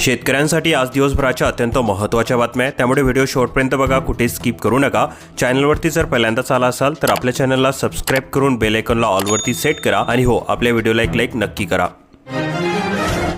शेतकऱ्यांसाठी आज दिवसभराच्या अत्यंत महत्त्वाच्या बातम्या आहेत. त्यामुळे व्हिडिओ शेवटपर्यंत बघा कुठे स्किप करू नका. चॅनलवरती जर पहिल्यांदाच आला असाल तर आपल्या चॅनलला सबस्क्राईब करून बेल आयकॉनला ऑलवरती सेट करा. आणि हो आपल्या व्हिडिओला एक लाईक नक्की करा.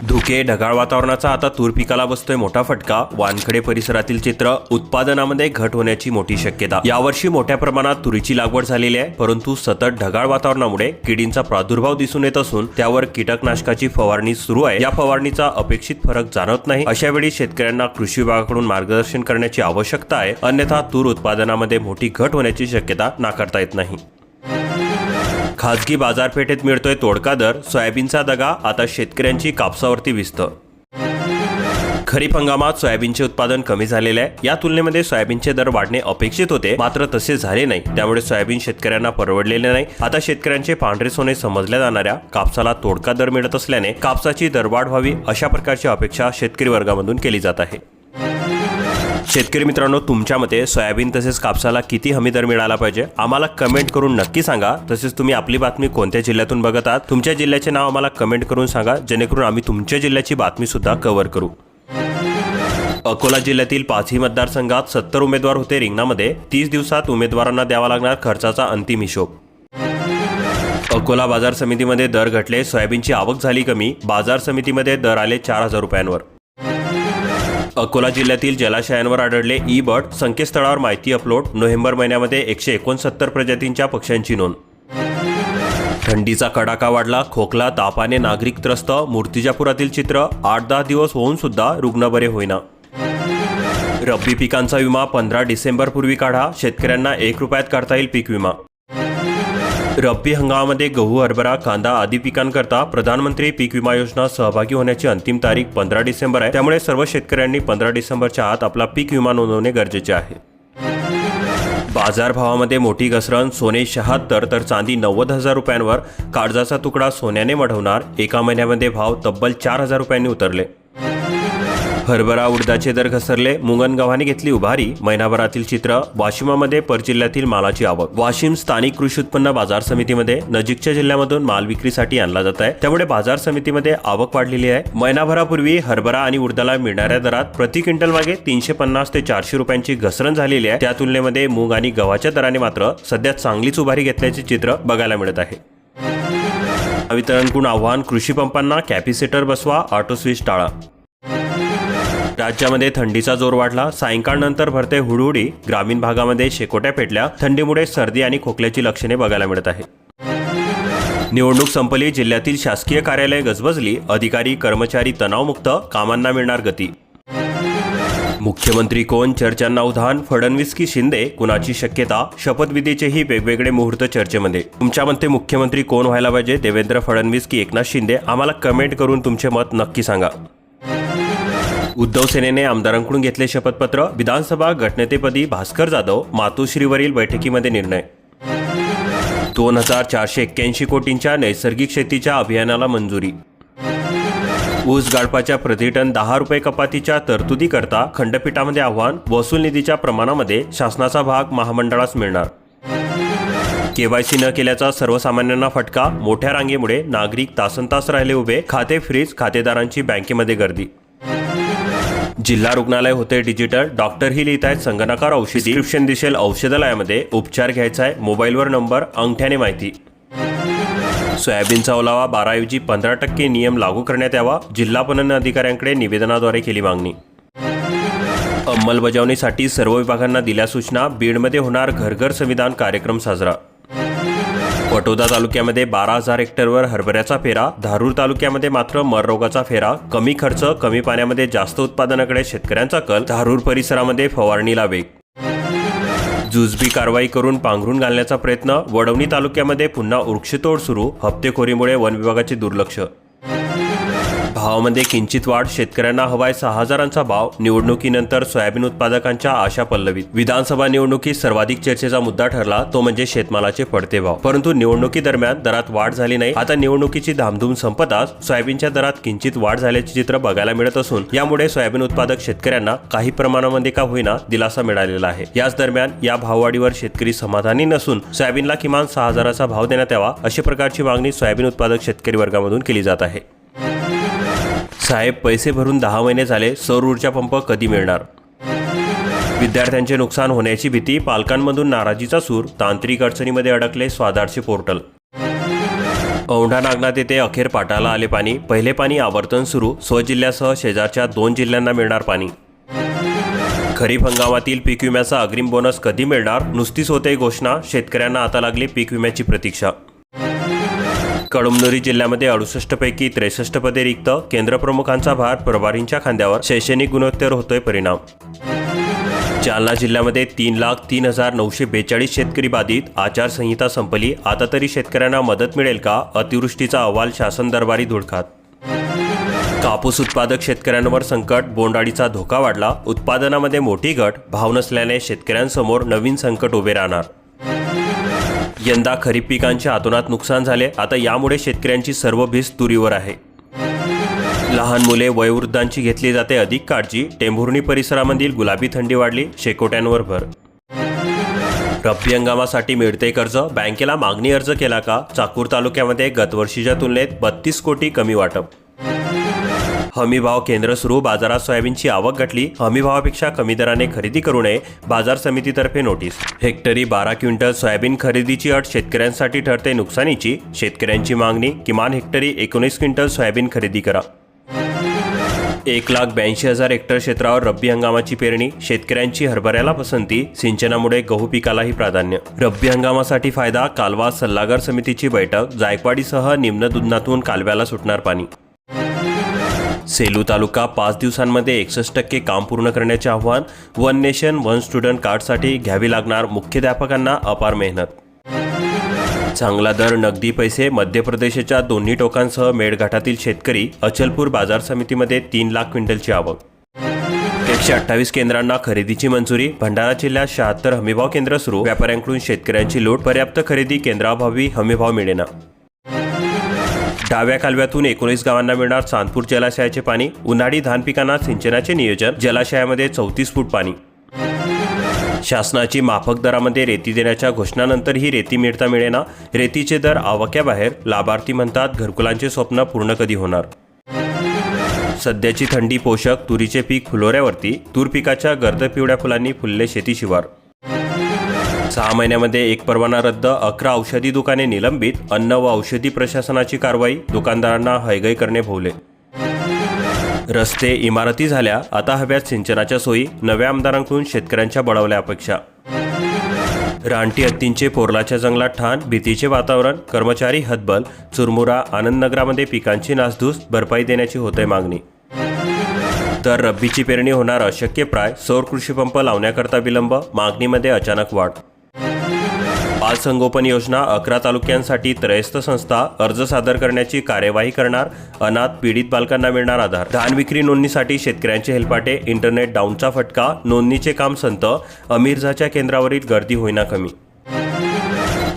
धुके ढगाळ वातावरणाचा आता तूर पिकाला बसतोय मोठा फटका. वानखडे परिसरातील चित्र उत्पादनामध्ये घट होण्याची मोठी शक्यता. यावर्षी मोठ्या प्रमाणात तुरीची लागवड झालेली आहे परंतु सतत ढगाळ वातावरणामुळे किडींचा प्रादुर्भाव दिसून येत असून त्यावर कीटकनाशकाची फवारणी सुरू आहे. या फवारणीचा अपेक्षित फरक जाणवत नाही. अशा वेळी शेतकऱ्यांना कृषी विभागाकडून मार्गदर्शन करण्याची आवश्यकता आहे. अन्यथा तूर उत्पादनामध्ये मोठी घट होण्याची शक्यता नाकारता येत नाही. खाजगी बाजारपेठेत मिळतोय तोडका दर सोयाबीनचा दगा आता शेतकऱ्यांची कापसावरती भिजतं खरीप हंगामात सोयाबीनचे उत्पादन कमी झालेले आहे. या तुलनेमध्ये सोयाबीनचे दर वाढणे अपेक्षित होते. मात्र तसे झाले नाही. त्यामुळे सोयाबीन शेतकऱ्यांना परवडलेले नाही. आता शेतकऱ्यांचे पांढरे सोने समजल्या जाणाऱ्या कापसाला तोडका दर मिळत असल्याने कापसाची दरवाढ व्हावी अशा प्रकारची अपेक्षा शेतकरी वर्गामधून केली जात आहे. शेतकरी मित्रांनो तुमच्या मते सोयाबीन तसेच कापसाला किती हमी दर मिळाला पाहिजे? आम्हाला कमेंट करून नक्की सांगा. तसेच तुम्ही आपली बातमी कोणत्या जिल्ह्यातून बघत आहात तुमच्या जिल्ह्याचे नाव आम्हाला कमेंट करून सांगा. जेणेकरून आम्ही तुमच्या जिल्ह्याची बातमी सुद्धा कव्हर करू. अकोला जिल्ह्यातील पाचही मतदारसंघात सत्तर उमेदवार होते रिंगणामध्ये. तीस दिवसात उमेदवारांना द्यावा लागणार खर्चाचा अंतिम हिशोब. अकोला बाजार समितीमध्ये दर घटले सोयाबीनची आवक झाली कमी. बाजार समितीमध्ये दर आले चार हजार रुपयांवर. अकोला जिल्ह्यातील जलाशयांवर आढळले ई बर्ड संकेतस्थळावर माहिती अपलोड नोव्हेंबर महिन्यामध्ये एकशे एकोणसत्तर प्रजातींच्या पक्ष्यांची नोंद. थंडीचा कडाका वाढला खोकला तापाने नागरिक त्रस्त मूर्तिजापुरातील चित्र आठ दहा दिवस होऊन सुद्धा रुग्ण बरे होईना. रब्बी पिकांचा विमा पंधरा डिसेंबर पूर्वी काढा शेतकऱ्यांना एक रुपयात काढता येईल पीक विमा. रब्बी हंगामामध्ये गहू हरभरा कांदा आदी पिकांकरता प्रधानमंत्री पीक विमा योजना सहभागी होण्याची अंतिम तारीख पंधरा डिसेंबर आहे. त्यामुळे सर्व शेतकऱ्यांनी पंधरा डिसेंबरच्या आत आपला पीक विमा नोंदवणे गरजेचे आहे. बाजारभावामध्ये मोठी घसरण सोने शहात्तर तर चांदी नव्वद हजार रुपयांवर काळजाचा तुकडा सोन्याने मढवणार एका महिन्यामध्ये भाव तब्बल चार हजार रुपयांनी उतरले. हरभरा उडदाचे दर घसरले मुंगन गव्हाने घेतली उभारी महिनाभरातील चित्र वाशिमामध्ये परजिल्ह्यातील मालाची आवक. वाशिम स्थानिक कृषी उत्पन्न बाजार समितीमध्ये नजीकच्या जिल्ह्यामधून माल विक्रीसाठी आणला जात आहे. त्यामुळे बाजार समितीमध्ये आवक वाढलेली आहे. महिनाभरापूर्वी हरभरा आणि उडदाला मिळणाऱ्या दरात प्रति क्विंटल मागे तीनशे पन्नास ते चारशे रुपयांची घसरण झालेली आहे. त्या तुलनेमध्ये मूग आणि गव्हाच्या दराने मात्र सध्या चांगलीच उभारी घेतल्याचे चित्र बघायला मिळत आहे. वितरणकडून आव्हान कृषी पंपांना कॅपॅसिटर बसवा ऑटो स्विच टाळा. राज्यामध्ये थंडीचा जोर वाढला. सायंकाळनंतर भरते हुडहुडी. ग्रामीण भागामध्ये शेकोट्या पेटल्या. थंडीमुळे सर्दी आणि खोकल्याची लक्षणे बघायला मिळत आहे निवडणूक संपली. जिल्ह्यातील शासकीय कार्यालय गजबजली. अधिकारी कर्मचारी तणावमुक्त. कामांना मिळणार गती. मुख्यमंत्री कोण? चर्चांना उधाण. फडणवीस की शिंदे. कुणाची शक्यता? शपथविधीचेही वेगवेगळे मुहूर्त चर्चेमध्ये. तुमच्या मते मुख्यमंत्री कोण व्हायला पाहिजे? देवेंद्र फडणवीस की एकनाथ शिंदे. आम्हाला कमेंट करून तुमचे मत नक्की सांगा. उद्धव सेनेने आमदारांकडून घेतले शपथपत्र. विधानसभा गटनेतेपदी भास्कर जाधव मातोश्रीवरील बैठकीमध्ये निर्णय. दोन हजार चारशे एक्क्याऐंशी कोटींच्या नैसर्गिक शेतीच्या अभियानाला मंजुरी. ऊस गाळपाच्या प्रतिटन दहा रुपये कपातीच्या तरतुदी करता खंडपीठामध्ये आव्हान वसूल निधीच्या प्रमाणामध्ये शासनाचा भाग महामंडळास मिळणार. केवायसी न केल्याचा सर्वसामान्यांना फटका मोठ्या रांगेमुळे नागरिक तासनतास राहिले उभे खाते फ्रीज खातेदारांची बँकेमध्ये गर्दी. जिल्हा रुग्णालय होते डिजिटल. डॉक्टरही लिहित आहेत संगणकार औषधी. डिस्क्रिप्शन दिसेल औषधालयामध्ये. उपचार घ्यायचा आहे मोबाईलवर नंबर अंगठ्याने माहिती. सोयाबीनचा ओलावा बाराऐवजी पंधरा टक्के नियम लागू करण्यात यावा. जिल्हा पणन अधिकाऱ्यांकडे निवेदनाद्वारे केली मागणी. अंमलबजावणीसाठी सर्व विभागांना दिल्या सूचना. बीडमध्ये होणार घरघर संविधान कार्यक्रम साजरा. पटोदा तालुक्यामध्ये बारा हजार हेक्टरवर हरभऱ्याचा फेरा धारूर तालुक्यामध्ये मात्र मररोगाचा फेरा कमी खर्च कमी पाण्यामध्ये जास्त उत्पादनाकडे शेतकऱ्यांचा कल धारूर परिसरामध्ये फवारणीला वेग जुजबी कारवाई करून पांघरून घालण्याचा प्रयत्न वडवणी तालुक्यामध्ये पुन्हा वृक्षतोड सुरू हप्तेखोरीमुळे वन विभागाचे दुर्लक्ष भावामध्ये किंचित वाढ शेतकऱ्यांना हवाय सहा हजारांचा भाव निवडणुकीनंतर सोयाबीन उत्पादकांच्या आशा पल्लवीत. विधानसभा निवडणुकीत सर्वाधिक चर्चेचा मुद्दा ठरला तो म्हणजे शेतमालाचे पडते भाव. परंतु निवडणुकी दरम्यान दरात वाढ झाली नाही. आता निवडणुकीची धामधूम संपताच सोयाबीनच्या दरात किंचित वाढ झाल्याचे चित्र बघायला मिळत असून यामुळे सोयाबीन उत्पादक शेतकऱ्यांना काही प्रमाणामध्ये का होईना दिलासा मिळालेला आहे. याच दरम्यान या भाववाढीवर शेतकरी समाधानी नसून सोयाबीनला किमान सहा हजाराचा भाव देण्यात यावा अशा प्रकारची मागणी सोयाबीन उत्पादक शेतकरी वर्गामधून केली जात आहे. साहेब पैसे भरून दहा महिने झाले सौर ऊर्जा पंप कधी मिळणार? विद्यार्थ्यांचे नुकसान होण्याची भीती पालकांमधून नाराजीचा सूर तांत्रिक अडचणीमध्ये अडकले स्वादारचे पोर्टल. औंढा नागनाथ येथे अखेर पाटाला आले पाणी पहिले पाणी आवर्तन सुरू स्वजिल्ह्यासह शेजारच्या दोन जिल्ह्यांना मिळणार पाणी. खरीप हंगामातील पीक विम्याचा अग्रिम बोनस कधी मिळणार नुसतीच होते घोषणा शेतकऱ्यांना आता लागली पीक विम्याची प्रतीक्षा. कळमनुरी जिल्ह्यामध्ये अडुसष्ट पैकी त्रेसष्ट पदे रिक्त केंद्रप्रमुखांचा भार प्रभारींच्या खांद्यावर शैक्षणिक गुणोत्तर होतोय परिणाम. जालना जिल्ह्यामध्ये तीन लाख तीन हजार नऊशे बेचाळीस शेतकरी बाधित. आचारसंहिता संपली. आता तरी शेतकऱ्यांना मदत मिळेल का? अतिवृष्टीचा अहवाल शासन दरबारी धुडकात कापूस उत्पादक शेतकऱ्यांवर संकट. बोंडाळीचा धोका वाढला. उत्पादनामध्ये मोठी घट. भाव नसल्याने शेतकऱ्यांसमोर नवीन संकट उभे राहणार. यंदा खरीप पिकांच्या आतोनात नुकसान झाले. आता यामुळे शेतकऱ्यांची सर्व भीस तुरीवर आहे. लहान मुले वयोवृद्धांची घेतली जाते अधिक काळजी. टेंभुर्णी परिसरामधील गुलाबी थंडी वाढली. शेकोट्यांवर भर. रब्बी हंगामासाठी मिळते कर्ज. बँकेला मागणी अर्ज केला का? चाकूर तालुक्यामध्ये गतवर्षीच्या तुलनेत बत्तीस कोटी कमी वाटप. हमीभाव केंद्र सुरू बाजारात सोयाबीनची आवक घटली. हमीभावापेक्षा कमी दराने खरेदी करू नये बाजार समितीतर्फे नोटीस. हेक्टरी बारा क्विंटल सोयाबीन खरेदीची अट शेतकऱ्यांसाठी ठरते नुकसानीची. शेतकऱ्यांची मागणी किमान हेक्टरी एकोणीस क्विंटल सोयाबीन खरेदी करा. एक लाख ब्याऐंशी हजार हेक्टर क्षेत्रावर रब्बी हंगामाची पेरणी शेतकऱ्यांची हरभऱ्याला पसंती सिंचनामुळे गहू पिकालाही प्राधान्य. रब्बी हंगामासाठी फायदा कालवा सल्लागार समितीची बैठक जायकवाडीसह निम्न दुधनातून कालव्याला सुटणार पाणी. सेलू तालुका पाच दिवसांमध्ये एकसष्ट टक्के काम पूर्ण करण्याचे आव्हान वन नेशन वन स्टुडंट कार्डसाठी घ्यावी लागणार मुख्याध्यापकांना अपार मेहनत. चांगला दर नगदी पैसे मध्य प्रदेशच्या दोन्ही टोकांसह मेळघाटातील शेतकरी अचलपूर बाजार समितीमध्ये तीन लाख क्विंटलची आवक. एकशे अठ्ठावीस केंद्रांना खरेदीची मंजुरी भंडारा जिल्ह्यात शहात्तर हमीभाव केंद्र सुरू व्यापाऱ्यांकडून शेतकऱ्यांची लूट पर्याप्त खरेदी केंद्राभावी हमीभाव मिळेना. डाव्या कालव्यातून एकोणीस गावांना मिळणार चांदपूर जलाशयाचे पाणी उन्हाळी धान पिकांना सिंचनाचे नियोजन जलाशयामध्ये चौतीस फूट पाणी. शासनाची माफक दरामध्ये रेती देण्याच्या घोषणानंतर ही रेती मिळता मिळेना रेतीचे दर आवाक्याबाहेर लाभार्थी म्हणतात घरकुलांचे स्वप्न पूर्ण कधी होणार? सध्याची थंडी पोषक तुरीचे पीक फुलोऱ्यावरती तूर पिकाच्या गर्द पिवळ्या फुलांनी फुलले शेती शिवार सहा महिन्यामध्ये एक परवाना रद्द अकरा औषधी दुकाने निलंबित अन्न व औषधी प्रशासनाची कारवाई दुकानदारांना हयगय करणे भोवले. रस्ते इमारती झाल्या आता हव्यात सिंचनाच्या सोयी नव्या आमदारांकडून शेतकऱ्यांच्या बळवल्या अपेक्षा. रानटी हत्तींचे पोरलाच्या जंगलात ठाण भीतीचे वातावरण कर्मचारी हतबल चुरमुरा आनंदनगरामध्ये पिकांची नासधूस भरपाई देण्याची होते मागणी. तर रब्बीची पेरणी होणार अशक्य प्राय सौर कृषी पंप लावण्याकरता विलंब मागणीमध्ये अचानक वाढ. बाल संगोपन योजना अकरा तालुक्यांसाठी त्रयस्थ संस्था अर्ज सादर करण्याची कार्यवाही करणार. अनाथ पीडित बालकांना मिळणार आधार. धान विक्री नोंदणीसाठी शेतकऱ्यांचे हेलपाटे इंटरनेट डाऊनचा फटका नोंदणीचे काम संत अमीरझाच्या केंद्रावरील गर्दी होईना कमी.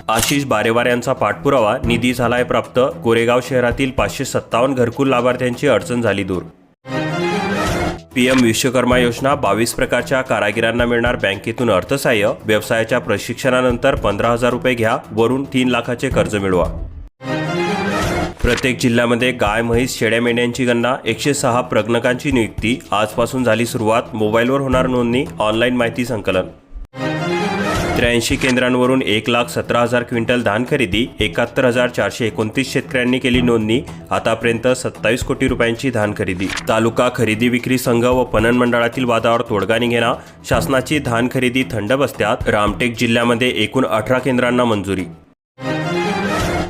आशिष बारेवार यांचा पाठपुरावा निधी झालाय प्राप्त. कोरेगाव शहरातील पाचशे सत्तावन्न घरकुल लाभार्थ्यांची अडचण झाली दूर. पीएम विश्वकर्मा योजना बावीस प्रकारच्या कारागिरांना मिळणार बँकेतून अर्थसहाय्य. व्यवसायाच्या प्रशिक्षणानंतर पंधरा हजार रुपये घ्या वरून तीन लाखाचे कर्ज मिळवा. प्रत्येक जिल्ह्यामध्ये गाय म्हैस शेळ्या मेंढ्यांची गणना एकशे सहा प्रज्ञकांची नियुक्ती. आजपासून झाली सुरुवात. मोबाईलवर होणार नोंदणी ऑनलाईन माहिती संकलन. त्र्याऐंशी केंद्रांवरून एक लाख सतरा हजार क्विंटल धान खरेदी एकाहत्तर हजार चारशे एकोणतीस शेतकऱ्यांनी केली नोंदणी आतापर्यंत सत्तावीस कोटी रुपयांची धान खरेदी. तालुका खरेदी विक्री संघ व पणन मंडळातील वादावर तोडगा निघेना शासनाची धान खरेदी थंड बसत्यात रामटेक जिल्ह्यामध्ये एकूण अठरा केंद्रांना मंजुरी.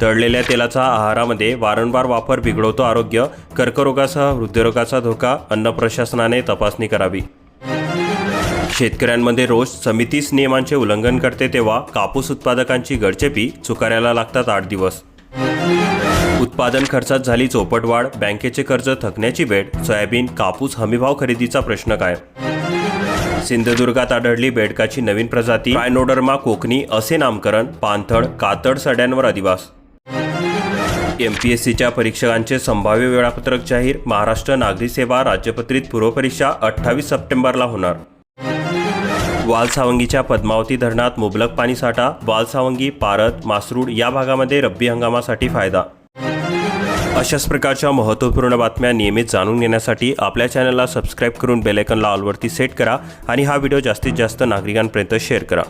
तळलेल्या तेलाचा आहारामध्ये वारंवार वापर बिघडवतो आरोग्य कर्करोगासह हृदयरोगाचा धोका अन्न प्रशासनाने तपासणी करावी. शेतकऱ्यांमध्ये रोज समितीच नियमांचे उल्लंघन करते तेव्हा कापूस उत्पादकांची गडचेपी चुकाऱ्याला लागतात आठ दिवस. उत्पादन खर्चात झाली चौपट वाढ बँकेचे कर्ज थकण्याची वेळ सोयाबीन कापूस हमीभाव खरेदीचा प्रश्न काय? सिंधुदुर्गात आढळली बेडकाची नवीन प्रजाती रायनोडर्मा कोकणी असे नामकरण पाणथळ कातड सड्यांवर अधिवास. एमपीएससीच्या परीक्षकांचे संभाव्य वेळापत्रक जाहीर महाराष्ट्र नागरी सेवा राज्यपत्रित पूर्वपरीक्षा अठ्ठावीस सप्टेंबरला होणार. वालसावंगीच्या पद्मावती धरणात मुबलक पाणीसाठा वालसावंगी पारत मासरूड या भागामध्ये रब्बी हंगामासाठी फायदा. अशाच प्रकारच्या महत्त्वपूर्ण बातम्या नियमित जाणून घेण्यासाठी आपल्या चॅनलला सबस्क्राईब करून बेलायकनला ऑलवरती सेट करा आणि हा व्हिडिओ जास्तीत जास्त नागरिकांपर्यंत शेअर करा.